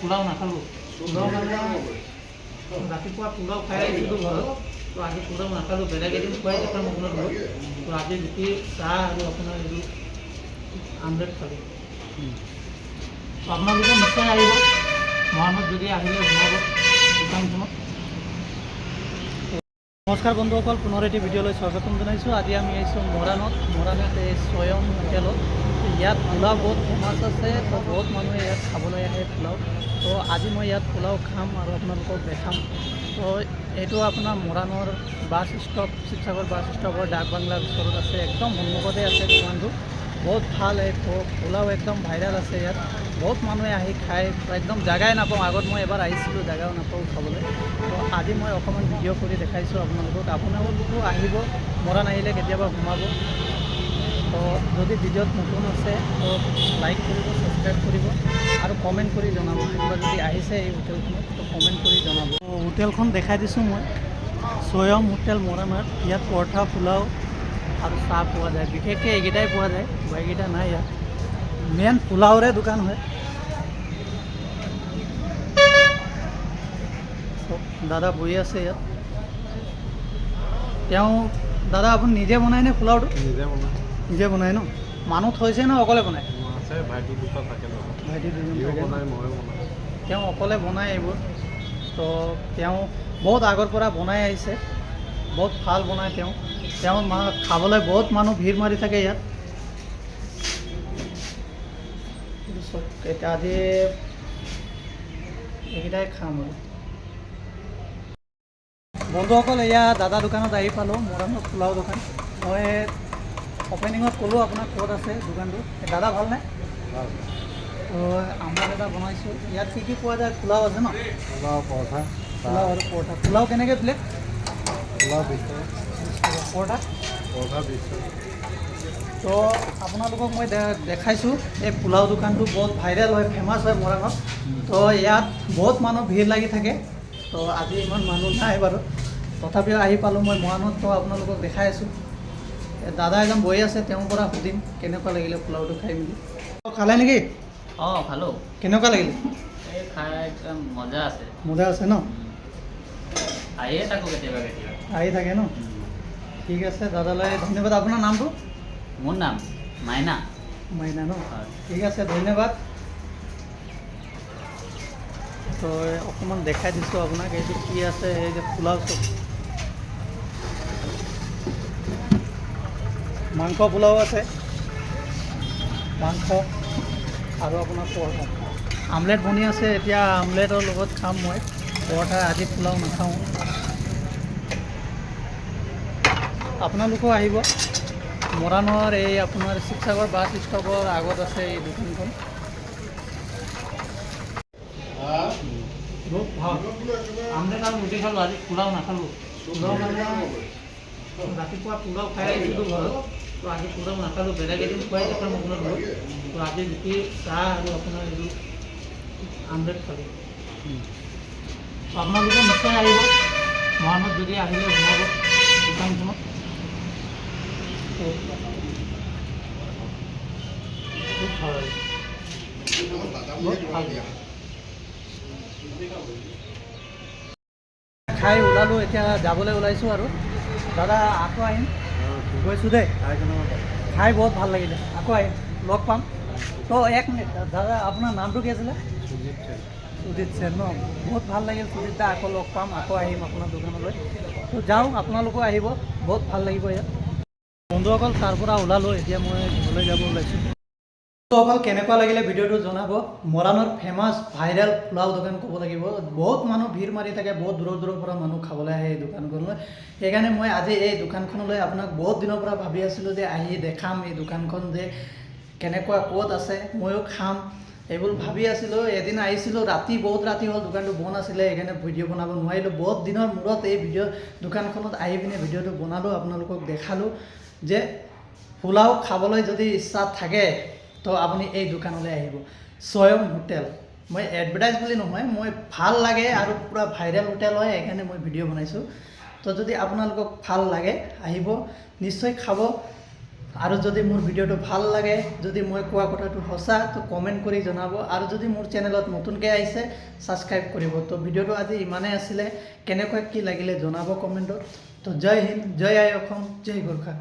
পোলাও নাখালোঁ ৰাতিপুৱা পোলাও খাই আহিছিলোঁ ঘৰত তো আজি পোলাও নাখালোঁ বেলেগ এদিন খুৱাই দেখাম আপোনালোকক তো আজি ৰুটি চাহ আৰু আপোনাৰ এইটো আমলেট খালোঁ তো আপোনালোকে নিশ্চয় আহিব মৰাণত যদি আহিলে সোমাব দোকানখনত নমস্কাৰ বন্ধুসকল, পুনৰ এটি ভিডিঅ'লৈ স্বাগতম জনাইছোঁ। আজি আমি আহিছোঁ মৰাণত। মৰাণত এই স্বয়ং হোটেলত। ইয়াত পোলাও বহুত ফেমাছ আছে, তো বহুত মানুহে ইয়াত খাবলৈ আহে পোলাও। তো আজি মই ইয়াত পোলাও খাম আৰু আপোনালোকক দেখাম। তো এইটো আপোনাৰ মৰাণৰ বাছ ষ্টপ, শিৱসাগৰ বাছ ষ্টপৰ ডাক বাংলাৰ ওচৰত আছে, একদম সন্মুখতে আছে দোকানটো। বহুত ভালো পোলাও একদম ভাইৰেল আছে ইয়াত। বহুত মানুহে আহি খাই একদম জেগাই নাপাওঁ, আগত মই এবাৰ আহিছিলোঁ, জেগাও নাপাওঁ খাবলৈ। তো আজি মই অকণমান ভিডিঅ' কৰি দেখাইছোঁ আপোনালোকক। আপোনালোকো আহিব, মৰাণ আহিলে কেতিয়াবা সোমাব। তো যদি ভিডিঅ'ত নতুন আছে তো লাইক কৰিব ছাবস্ক্ৰাইব কৰিব আৰু কমেণ্ট কৰি জনাব। কোনোবা যদি আহিছে এই হোটেলখনত তো কমেণ্ট কৰি জনাব। হোটেলখন দেখাই দিছোঁ মই। স্বয়ং হোটেল মৰাণত। ইয়াত পৰঠা পোলাও আৰু চাহ পোৱা যায়। বিশেষকৈ এইকেইটাই পোৱা যায়। এইকেইটা নাই ইয়াত। মেইন পোলাওৰে দোকান হয়। দাদা বহি আছে ইয়াত। তেওঁ দাদা আপুনি নিজে বনায়নে পোলাওটো? নিজে বনাই। নিজে বনায় ন? মানুহ থৈছে ন অকলে বনায় ভাইটি দুটা থাকে ভাইটি দুজন সিও থাকে ন? বনাই তেওঁ অকলে বনায় এইবোৰ। তো তেওঁ বহুত আগৰ পৰা বনাই আহিছে। বহুত ভালো বনায় তেওঁ। তেওঁ মা- খাবলৈ বহুত মানুহ ভিৰ মাৰি থাকে ইয়াত। এতিয়া আজি এইকেইটাই খাম আৰু। বন্ধুসকল এয়া দাদা দোকানত আহি পালোঁ। মৰাণৰ পোলাও দোকান। মই অপেনিঙত ক'লোঁ আপোনাক ক'ত আছে দোকানটো? দাদা ভালনে? ভালো। তো আমলেট এটা বনাইছোঁ। ইয়াত কি কি পোৱা যায়? পোলাও আছে ন? পোলাও পৰঠা পোলাও আৰু পৰঠা। পোলাও কেনেকৈ প্লেট? পোলাও বিশ টকা পৰঠা? পৰঠা টকা তো আপোনালোকক মই দেখাইছোঁ। এই পোলাও দোকানটো বহুত ভাইৰেল হয় ফেমাছ হয় মৰাণত তো ইয়াত বহুত মানুহ ভিৰ লাগি থাকে। তো আজি ইমান মানুহ নাই বাৰু। তথাপিও আহি পালোঁ মই মৰাণত। তো আপোনালোকক দেখাই আছোঁ। দাদা এজন বহি আছে তেওঁৰ পৰা সুধিম কেনেকুৱা লাগিলে পোলাওটো খাই মেলি। খালে নেকি? অঁ খালোঁ। কেনেকুৱা লাগিলে? এই খাই একদম মজা আছে। মজা আছে ন? আহিয়ে থাকোঁ কেতিয়াবা কেতিয়াবা। আহি থাকে ন? ঠিক আছে দাদালৈ ধন্যবাদ। আপোনাৰ নামটো? মোৰ নাম মাইনা। মাইনা ন? ঠিক আছে ধন্যবাদ। তো অকণমান দেখাই দিছোঁ আপোনাক এইটো কি আছে এই যে পোলাও চব। মাংস পোলাও আছে। মাংস আৰু আপোনাৰ পৰঠা। আমলেট বনি আছে এতিয়া আমলেটৰ লগত খাম মই। পৰঠা আজি পোলাও নাখাওঁ। আপোনালোকেও আহিব। মৰাণৰ এই আপোনাৰ শিৱসাগৰ বাছ ষ্টপৰ আগত আছে এই দোকানখন। আমলেট আৰু ৰুটি খালোঁ আজি পোলাও নাখালোঁ। পোলাও ৰাতিপুৱা পোলাও খাই আহিছিলোঁ ঘৰত। তো আজি পোলাও নাখালোঁ বেলেগ এদিন খুৱাই দেখাম আপোনালোকক তো আজি ৰুটি চাহ আৰু আপোনাৰ এইটো আমলেট খালোঁ আপোনালোকে নিশ্চয় আহিব মৰাণত যদি আহিলে সোমাব দোকানখনত ভালো লাগে খাই ওলালোঁ, এতিয়া যাবলৈ ওলাইছোঁ আৰু। দাদা, আকৌ আহিম। গৈছোঁ দেই খাই বহুত ভালো লাগিলে। আকৌ আহিম লগ পাম। তো এক মিনিট দাদা আপোনাৰ নামটো কি আছিলে? সুজিত সেন ন? বহুত ভালো লাগিল সুজিত দা আকৌ লগ পাম আকৌ আহিম আপোনাৰ দোকানলৈ। তো যাওঁ আপোনালোকো আহিব বহুত ভালো লাগিব ইয়াত। বন্ধুসকল তাৰ পৰা ওলালোঁ এতিয়া মই ঘৰলৈ যাব ওলাইছোঁ। বন্ধুসকল কেনেকুৱা লাগিলে ভিডিঅ'টো জনাব? মৰাণৰ ফেমাছ ভাইৰেল পোলাও দোকান ক'ব লাগিব। বহুত মানুহ ভিৰ মাৰি থাকে, বহুত দূৰৰ দূৰৰ পৰা মানুহ খাবলৈ আহে এই দোকানখনলৈ। সেইকাৰণে মই আজি এই দোকানখনলৈ আপোনাক বহুত দিনৰ পৰা ভাবি আছিলোঁ যে আহি দেখাম এই দোকানখন যে কেনেকুৱা, ক'ত আছে, ময়ো খাম। এইবোৰ ভাবি আছিলোঁ। এদিন আহিছিলোঁ, ৰাতি, বহুত ৰাতি হ'ল, দোকানটো বন্ধ আছিলে সেইকাৰণে ভিডিঅ' বনাব নোৱাৰিলোঁ। বহুত দিনৰ মূৰত এই ভিডিঅ' দোকানখনত আহি পিনে ভিডিঅ'টো বনালোঁ, আপোনালোকক দেখালোঁ যে পোলাও খাবলৈ যদি ইচ্ছা থাকে তো আপুনি এই দোকানলৈ আহিব। স্বয়ং হোটেল। মই এডভাৰটাইজ বুলি নহয়, মই ভালো লাগে আৰু পূৰা ভাইৰেল হোটেল হয়, সেইকাৰণে মই ভিডিঅ' বনাইছোঁ। তো যদি আপোনালোকক ভালো লাগে, আহিব, নিশ্চয় খাব। আৰু যদি মোৰ ভিডিঅ'টো ভালো লাগে, যদি মই কোৱা কথাটো সঁচা, তো কমেণ্ট কৰি জনাব। আৰু যদি মোৰ চেনেলত নতুনকৈ আহিছে ছাবস্ক্ৰাইব কৰিব। তো ভিডিঅ'টো আজি ইমানেই আছিলে। কেনেকুৱা কি লাগিলে জনাব কমেণ্টত। তো জয় হিন্দ, জয় আই অসম, জয় গোৰ্খা।